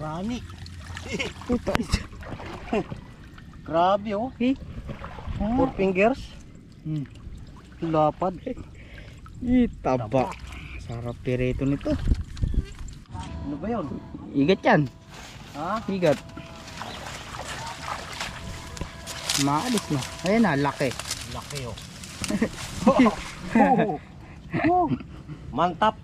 Rani. Grabe oh. Eh. Four fingers. Hmm. Lapad. Itaba. Sarap pirito nito. Ano ba yun? Igat yan. Ha? Igat. Maalis na. Ayan na, laki. Laki oh. oh. oh. Mantap.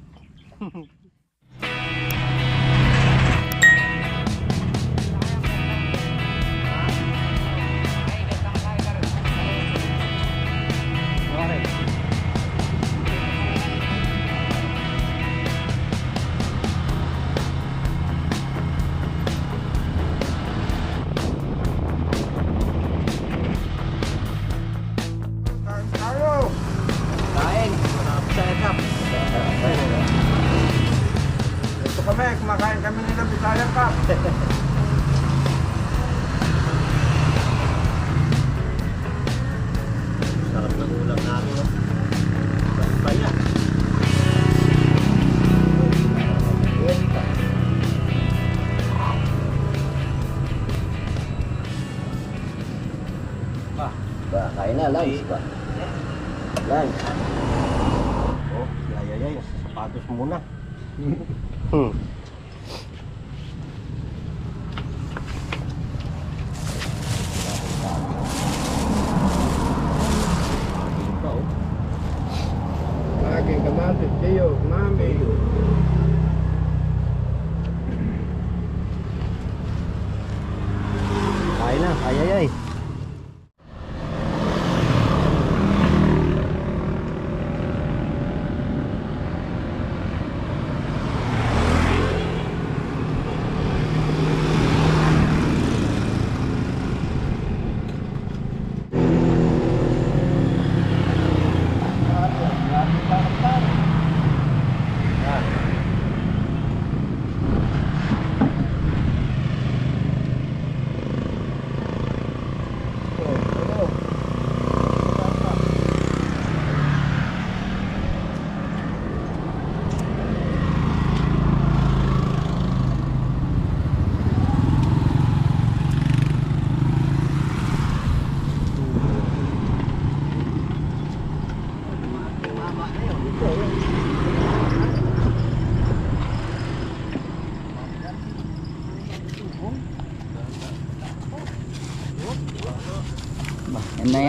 Kumakain kami nila Bisayan Cup.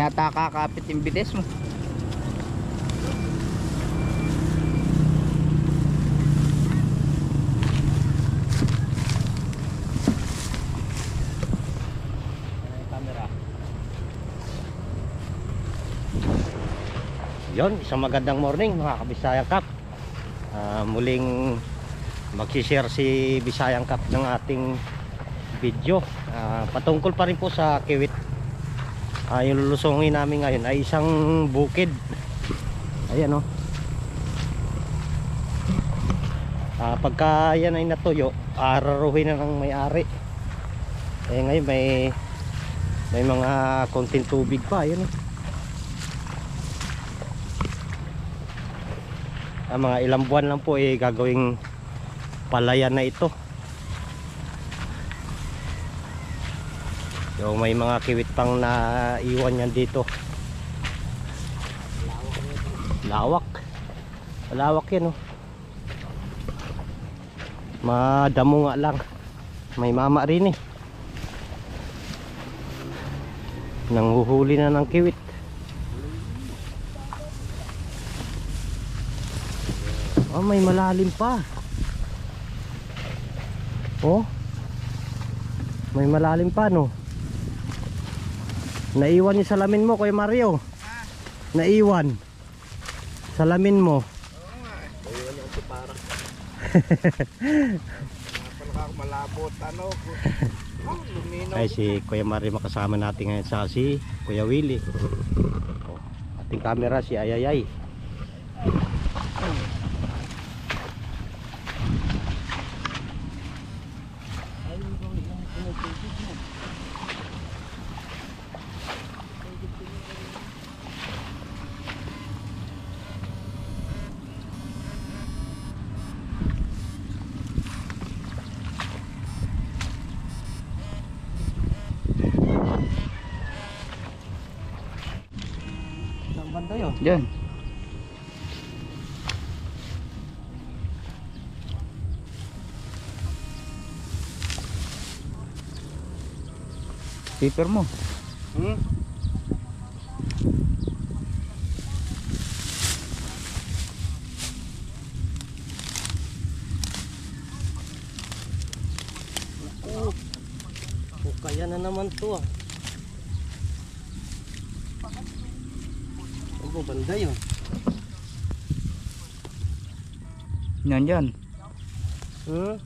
yata kakapit yung bides mo. camera. Yon, isang magandang morning mga kabisayang kap. Ah, muling magsishare si Bisayang Cup ng ating video. Ah, patungkol pa rin po sa kiwit. Ah, yung lulusungin namin ngayon ay isang bukid. Ayan oh. Ah, pagka yan ay natuyo, araruhin na ng may-ari. Eh ngayon may may mga konting tubig pa, yun. Ah, mga ilang buwan lang po eh gagawing palayan na ito. So may mga kiwit pang naiwan yan dito. Lawak. Malawak yan oh. Madamo nga lang. May mama rin eh. Nanghuhuli na ng kiwit. Oh, may malalim pa. Oh. May malalim pa no. Naiwan yung salamin mo, Kuya Mario. Naiwan. Salamin mo. Napalaka malabot, ano. Oh, luminaw. Ay si Kuya Mario makasama natin ngayon sa si Kuya Willie. Oh, ating camera si Ayayay. Diyan. Paper mo. Hmm? Naku. O kaya na naman to ah. Yun? Yan yan. Hmm?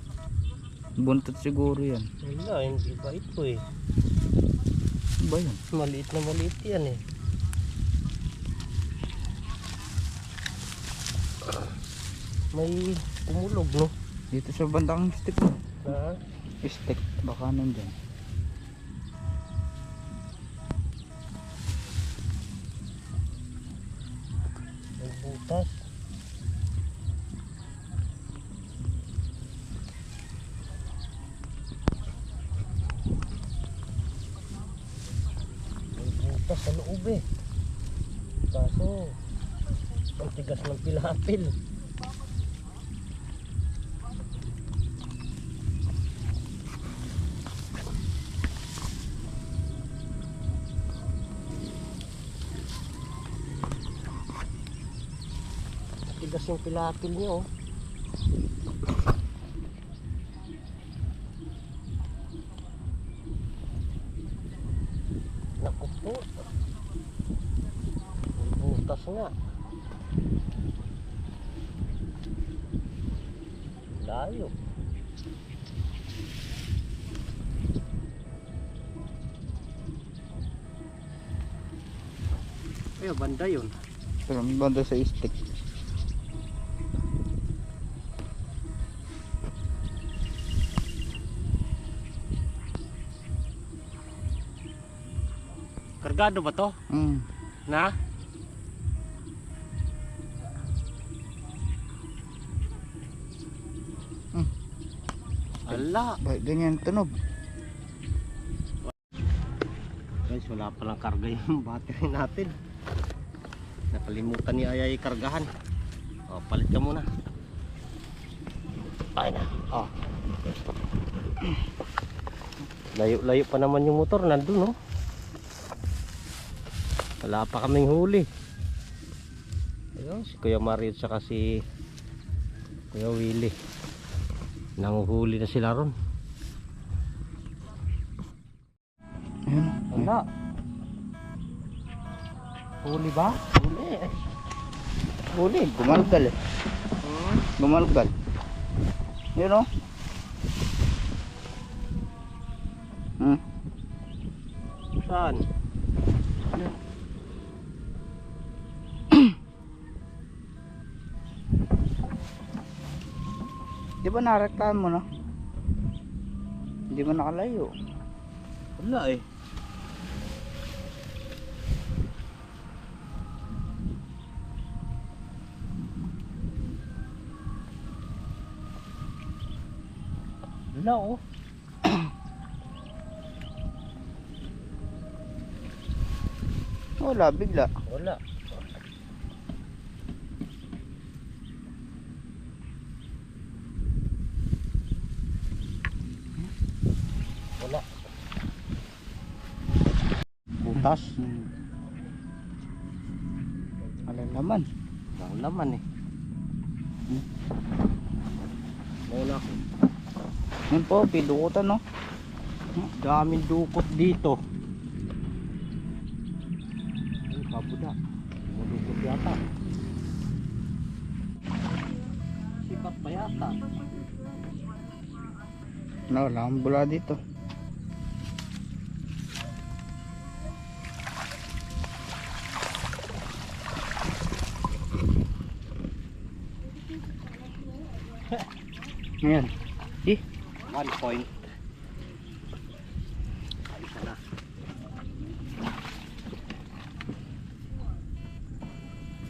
Buntot siguro yan. Wala, hindi ba ito eh. Ba yan? Maliit na maliit yan eh. May umulog no? Dito sa bandang stick. Na? Stick. Baka nandyan. Butas. May butas sa loob eh. Kaso, ang tigas ng pilapil. Pilapil niyo oh. Naku po. Butas nga. Layo. Ay, banda yun. Pero banda sa stick. Kargado ba to? Hmm. Na? Hmm. Ala. Bakit ganyan tunog? Guys, wala palang karga yung battery natin. Nakalimutan ni Ayay kargahan. O, palit ka muna. Ay na. O. Layo-layo pa naman yung motor. Nandun, no? Wala pa kaming huli. Ayun, si Kuya Mario at si Kuya Willie. Nanguhuli na sila ron. Ayun. Wala. Huli ba? Huli. Huli. Gumalgal eh. Gumalgal. Yun o. Hmm. Ba narektahan mo na? Hindi mo nakalayo. Wala eh. Wala oh. Wala, bigla. Wala. Wala. Butas. Hmm. Wala naman. Ang laman eh. Hmm. Wala ko. Yan po, pidukutan no. Daming dukot dito. Ay, kabuda. Dukot yata. Sipat pa yata. No, akong bula dito. Ngayon. Eh, One point. Isa na.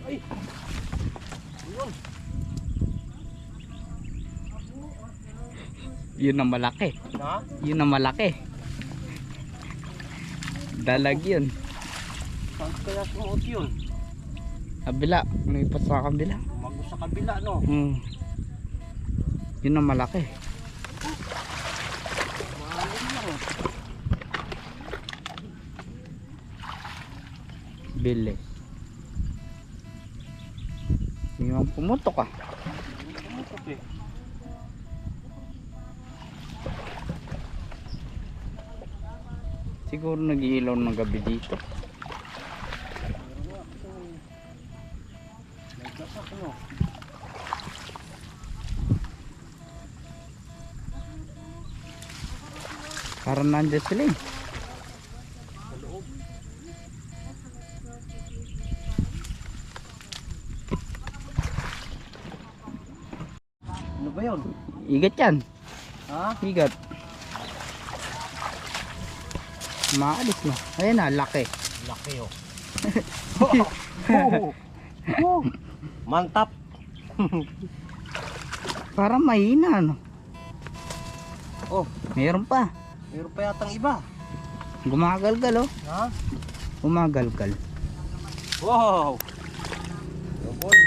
Ay! Yun. yun ang malaki. Na? Yun ang malaki. Dalag yun. Saan kaya sumuot yun? Kabila. Lumipat sa kabila. Lumago sa kabila, no? Hmm. Yun ang malaki. Hindi man pumutok ah. Siguro nag-iilaw ng gabi dito. Parang nandiyan sila eh. Igat yan. Ha? Igat. Maalis na. Ayun na, laki. Laki, oh. oh. oh. Mantap. Parang mahina ano. Oh, Meron pa. meron pa yatang iba. Gumagalgal oh. Ha? Gumagalgal. Wow! Double.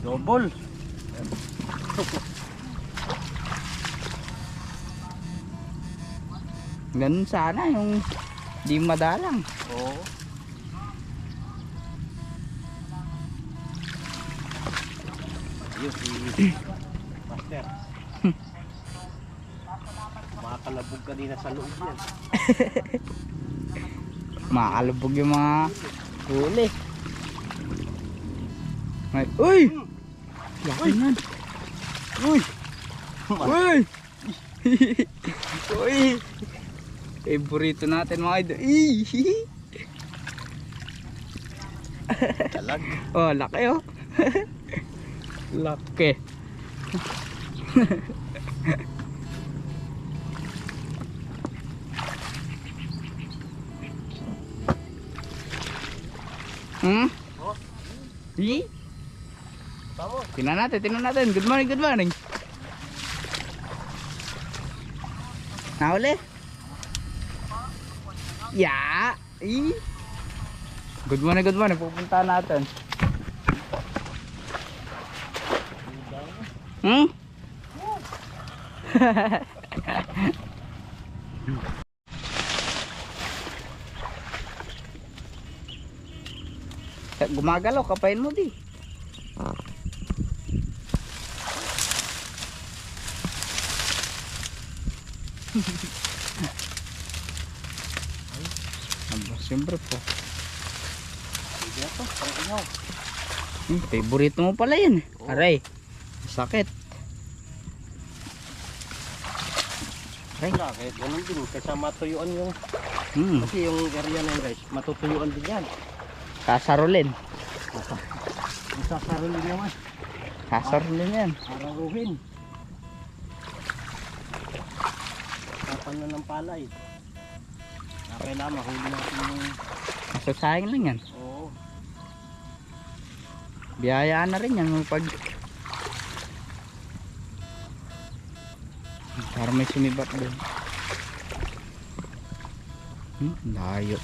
Double. Ganun sana yung di madalang. Oo. Ayun si Master. Makakalabog kanina sa loob yan. Makalubog yung mga huli. Ay, uy! Laki nan. Uy! Uy! Uy! Favorito natin mga idol. Talag. Oh, laki oh. laki. hmm? Oh. Hi? Tama. Tingnan natin, tingnan natin. Good morning, good morning. Nahuli? Ya! I. Good morning, good morning. Pupunta natin. Hmm? Gumagalaw, kapain mo di. siyempre po. Ito, pang. Hmm, favorito mo pala yun. Aray, sakit. Aray. Kahit ganun din. Kasi matuyuan yung, Hmm, kasi yung area na yun guys, matutuyuan din yan. kasarolin. Masasarulin naman. Kasarolin yan. Araruhin. Kapan na ng palay. Ah, Kailangan mahuli natin yung... Masasayang lang yan. Oo. Biyayaan na rin yan. Pag... Para may sumibat doon. Hmm, layo.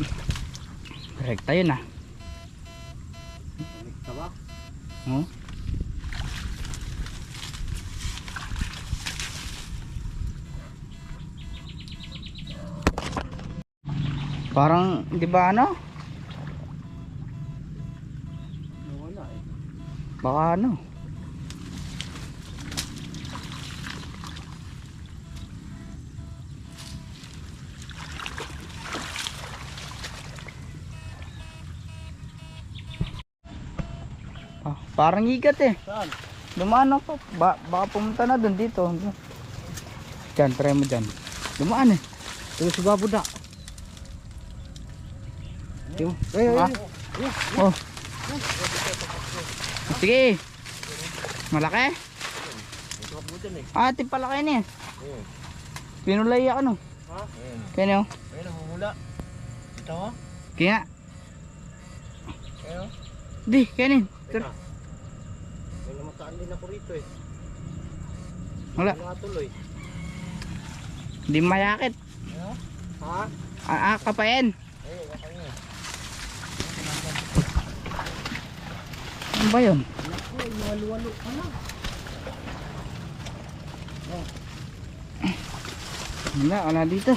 Rekta yun ah. Balik ka ba? Oh. Parang, di ba ano? Eh. Baka ano? Ah, parang igat eh. Saan? Dumaan ako. Ba baka pumunta na doon dito. Diyan, try mo dyan. Dumaan eh. Yung si Babuda. Yung... Ay, ay. Oh. Sige. Malaki? Eh. Ah, ati palaki niya. Oo. Pinulay ako no. Ha? Kaya niyo. Ayun, namumula. Ito ha? Kaya. Ayun. Di, kaya nin. Teka. May namataan din ako rito eh. Wala. Natuloy. Hindi mayakit. Ha? Ah, ah kapain. Eh, okay Ano ba yun? Ka na. Wala, wala dito.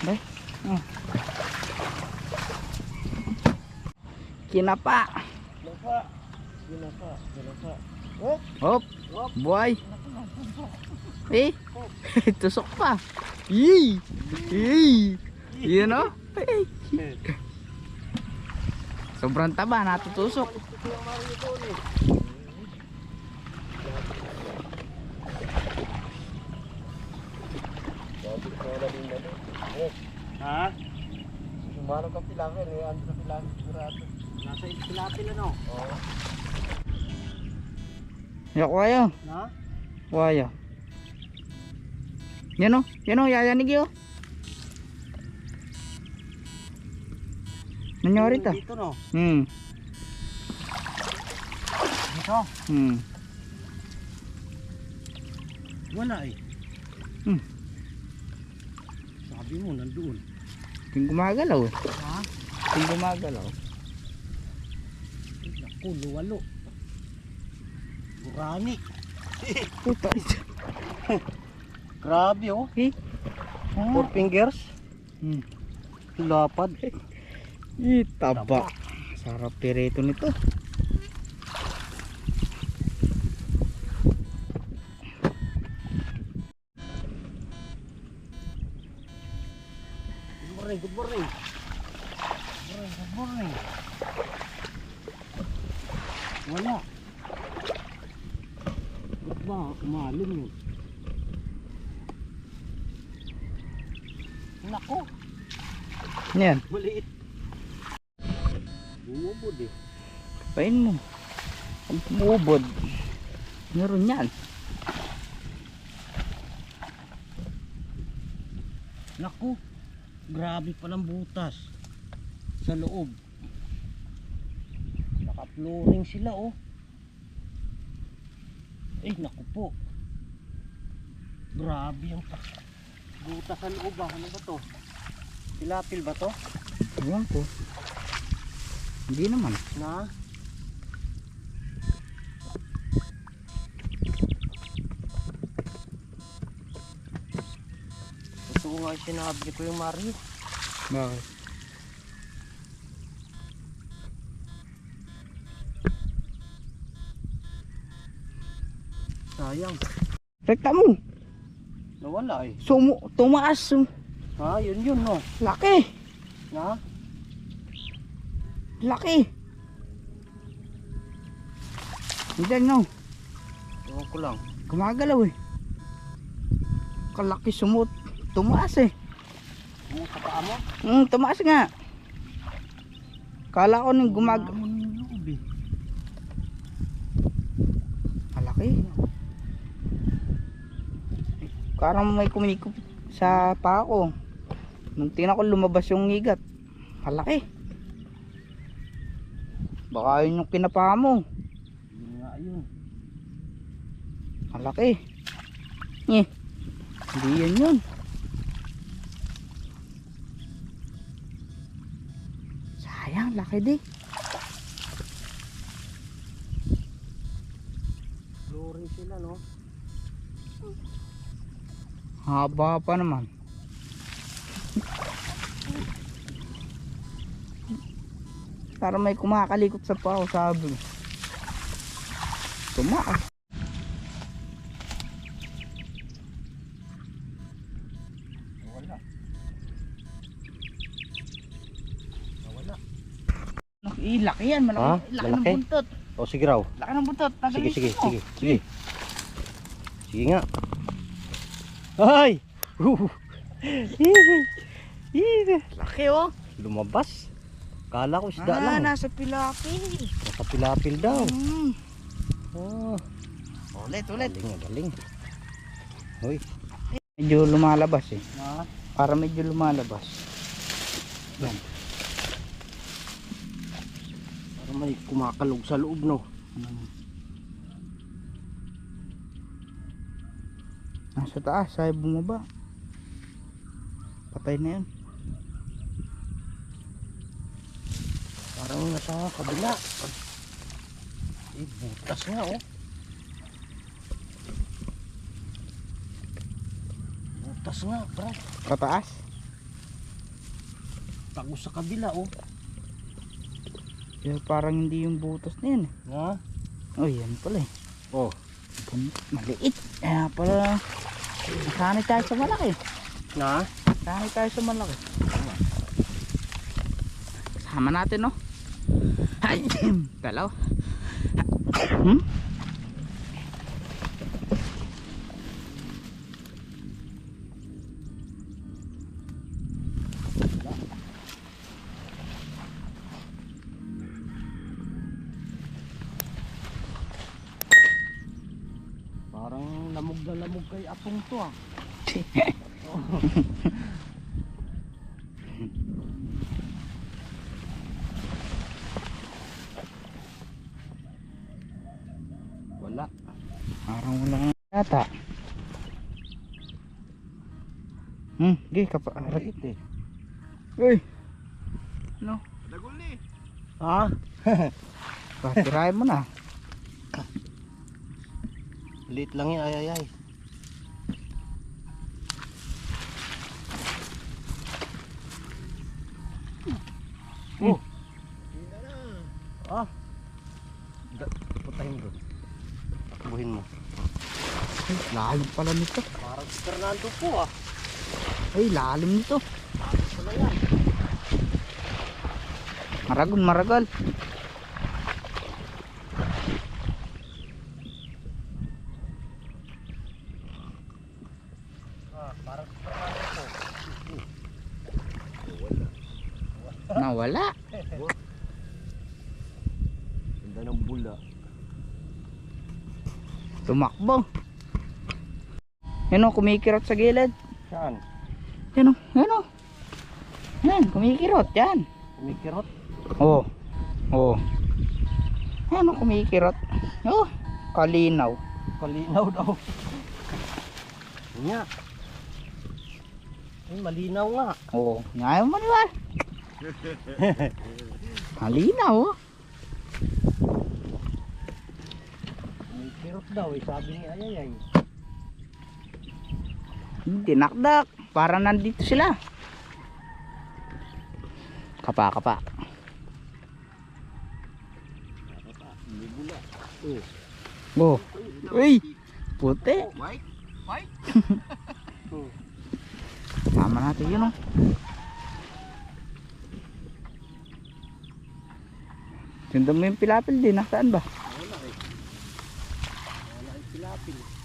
Bay. Oh. Kinapa. Lapa. Ginapa. Ginapa. Hop. Buhay. Eh. Tusok pa. Yee. Yee. Yun o. Eh. Sobrang taba, natutusok. Ha? Sumaro ka pilangin eh. Ando na pilangin sigurado. Nasa pilapil ano? Oo. Yak kayo. Na? Waya. Yan o. Yan o. Yayanig yun. Nangyari ta. Dito no? Hmm. Dito? Hmm. Wala eh. Hmm. Sabi mo, nandoon. Ting gumagalaw eh. Ha? Ting gumagalaw. Naku, luwalo. Gurami. Puta. Grabe oh. Eh. Four fingers. Hmm. Lapad. Ih, taba. Sarap pirito nito. Good morning, good morning. Good morning, good morning. Wala. Ba't ba? Umalim yun. Nako, Yan. maliit. Bumubod eh. Pain mo. Ang bubod. Meron yan. Naku, grabe palang butas sa loob. Naka-flooring sila oh. Eh, naku po. Grabe ang butas sa loob ah. Ano ba to? Tilapil ba to? Ewan ko. Hindi naman. Na? Ito nga yung sinabi ko yung Mario. Bakit? Sayang. Rekta mo. Nawala eh. Sumo. Tumaas. Ha, yun yun no. Laki. Na? Laki. Hindi no. Ewan ko lang. Gumagalaw eh. Kalaki sumot. Tumaas eh. Ano sa paa mo? Hmm, tumaas nga. Kala ko nung gumag... Eh. Malaki. Parang may kumikop sa paa ko. Nung tingnan ko lumabas yung ngigat. Malaki. Baka yun yung kinapa mo. Yun nga yun. Malaki. Eh. Hindi yun yun. Sayang, laki di. Flooring sila no. Haba pa naman. Para may kumakalikot sa pao, sabi. Tumaas. Nawala. Nawala. Laki yan. Malaki, Ha? laki, Malaki? ng buntot. O sige raw. Laki ng buntot. Sige, sige, mo. sige, sige. Sige nga. Ay! Uh! Laki oh. Lumabas. Kala ko isda Ah, lang. nasa pilapil. Nakapilapil daw. Hmm. Oh, Ulit, ulit. galing, galing. Hoy, Medyo lumalabas eh. Na? Para medyo lumalabas. Yan. Parang may kumakalog sa loob no. Hmm. Nasa taas, ay bumaba. Patay na yun. Parang nasa kabila. Eh, butas nga oh. Butas nga, bro. Pataas. Tago sa kabila oh. Kaya parang hindi yung butas na yun. eh. Na? Oh, yan pala eh. Oh. Maliit. Kaya pala. Sanay tayo sa malaki. Na? Sanay tayo sa malaki. Sama natin no. Galaw. Hmm? Parang lamog na lamog kay apong to ah. Hmm, gay kapa. Maliit eh. Uy, Dagol ni. Ha? patirahin mo na. Liit lang yan, ay ay ay. Oh. Ah. Da- Putahin mo. Buhin mo. Ay, lalim pala nito. Parang Fernando po ah. Ay, lalim nito. Maragal. Po. Nawala. Ganda ng bula. Tumakbo. Yan o, kumikirot sa gilid. Saan? Yan o, yan o. Yan, kumikirot, yan. Kumikirot? Oo. Oo. Yan o, kumikirot. Oh, kalinaw. Kalinaw daw. Nga. Ay, malinaw nga. Oo, ngayon mo naman. Kalinaw oh. Kumikirot daw eh. Sabi ni Ayayay. Dinakdak. Para nandito sila. Kapa, kapa. Oh. Uy, puti. Tama natin yun oh. Tindan mo yung pilapil din. Nasaan ba? Wala eh. Wala yung pilapil.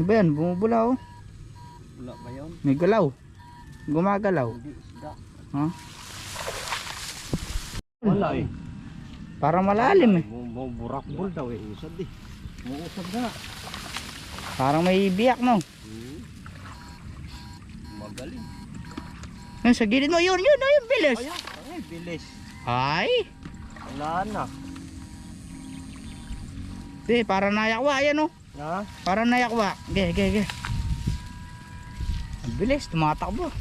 Ano ba yan? Bumubula oh. Wala ba yun? May galaw. Gumagalaw. Hindi isda. Ha? Wala eh. Parang malalim eh. Mo burakbol daw eh. Usad eh. Muusad na. Parang may biyak no. Hmm. Magaling. Yan sa gilid mo. Yun, yun, yun. Bilis. Ayun. Ay, bilis. Ay. Wala na. Di, parang nayakwa. Ayan oh. Ha? Parang nayakwa. Ge, ge, ge. Ang bilis. Tumatakbo.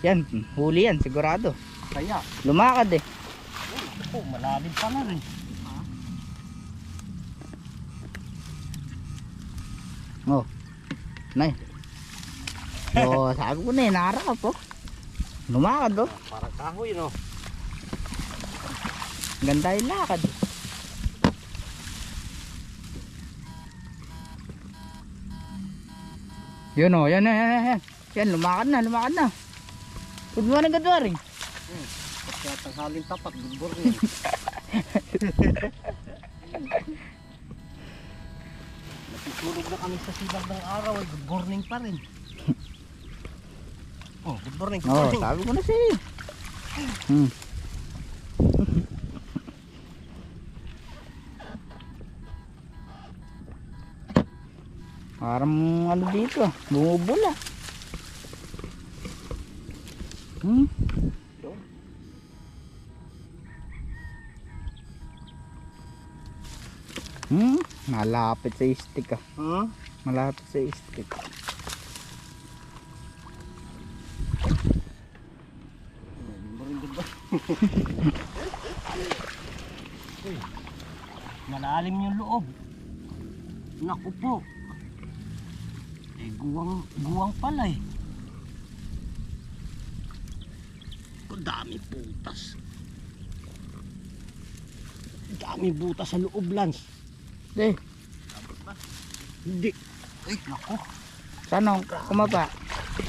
Yan. Huli yan. Sigurado. Kaya. Lumakad eh. Oh, malalim pa na rin. Oh. Nay. Oh, sabi ko na eh. Nakarap oh. Lumakad oh. Parang kahoy no. Ganda yung lakad. Yun o, yan, yan, yan, yan. Yan, lumakad na, lumakad na. Good morning, good morning. Hmm. Kaya tanghalin tapat, good morning. Natutulog na kami sa silang ng araw, ay good morning pa rin. Oh, good morning, good oh, morning. Oh, sabi ko na siya. Eh. Hmm. Parang ano dito, bumubula. Hmm? Hmm? Malapit sa stick ah. Hmm? Malapit sa stick. Malalim yung loob. Naku po. Eh, guwang, guwang pala eh. Ang dami butas. Ang Dami butas sa loob, Lance. Eh, Hindi. Ay, naku. sana kumapa.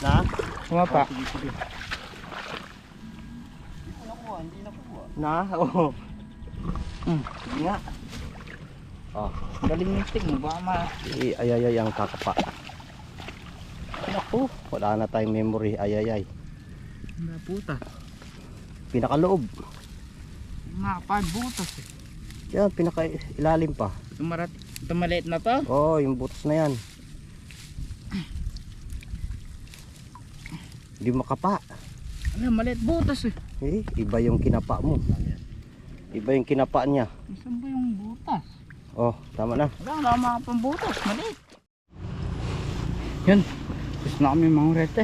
Na? Kumapa. Sige, sige. Hindi nakuha, hindi nakuha. Na? Oo. Hmm. Sige nga. Oh, Galing stick mo, baka ma... ay, ay, ay, ay, ang kakapa. Naku, wala na tayong memory. Ay, ay, ay. Naputa. Pinakaloob. Nakapad butas eh. Yan, pinaka ilalim pa. Tumarat, tumaliit na to. Oh, yung butas na yan. Hindi makapa. Ano, maliit butas eh. Eh, iba yung kinapa mo. Iba yung kinapa niya. Saan ba yung butas? Oh, tama na. Wala, wala mga pambutas, maliit. Yun, gusto na kami mga rete.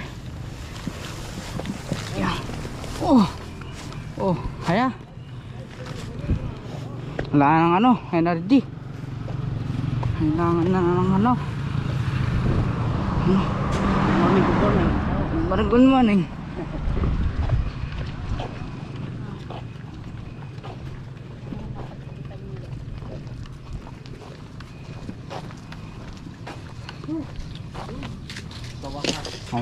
Yan. Oh, oh, haya. Wala nang ano, energy. Kailangan na ng ano. Morning, good morning. Parang good morning.